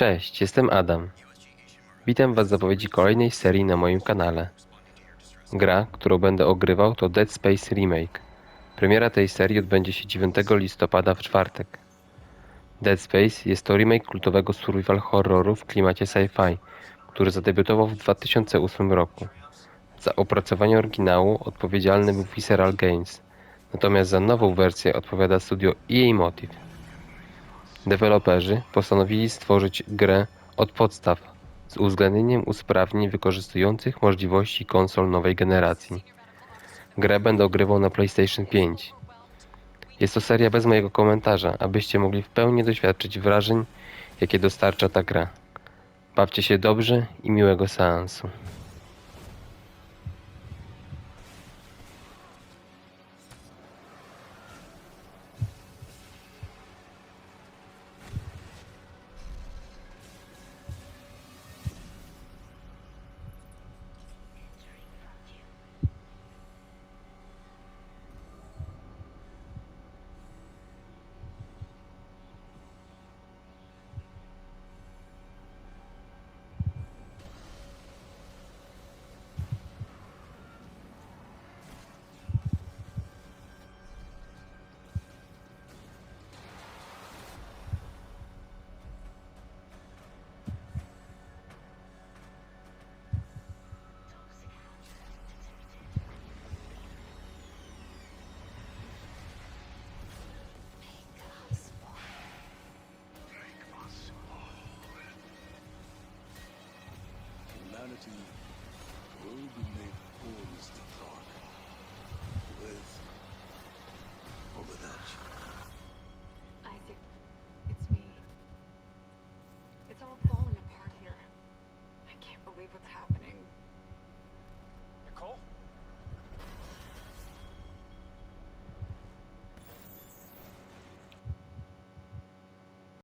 Cześć, jestem Adam. Witam Was w zapowiedzi kolejnej serii na moim kanale. Gra, którą będę ogrywał to Dead Space Remake. Premiera tej serii odbędzie się 9 listopada w czwartek. Dead Space jest to remake kultowego survival horroru w klimacie sci-fi, który zadebiutował w 2008 roku. Za opracowanie oryginału odpowiedzialny był Visceral Games, natomiast za nową wersję odpowiada studio EA Motive. Deweloperzy postanowili stworzyć grę od podstaw z uwzględnieniem usprawnień wykorzystujących możliwości konsol nowej generacji. Grę będę ogrywał na PlayStation 5. Jest to seria bez mojego komentarza, abyście mogli w pełni doświadczyć wrażeń, jakie dostarcza ta gra. Bawcie się dobrze i miłego seansu. Humanity will be made. With or without you. Isaac, it's me. It's all falling apart here. I can't believe what's happening.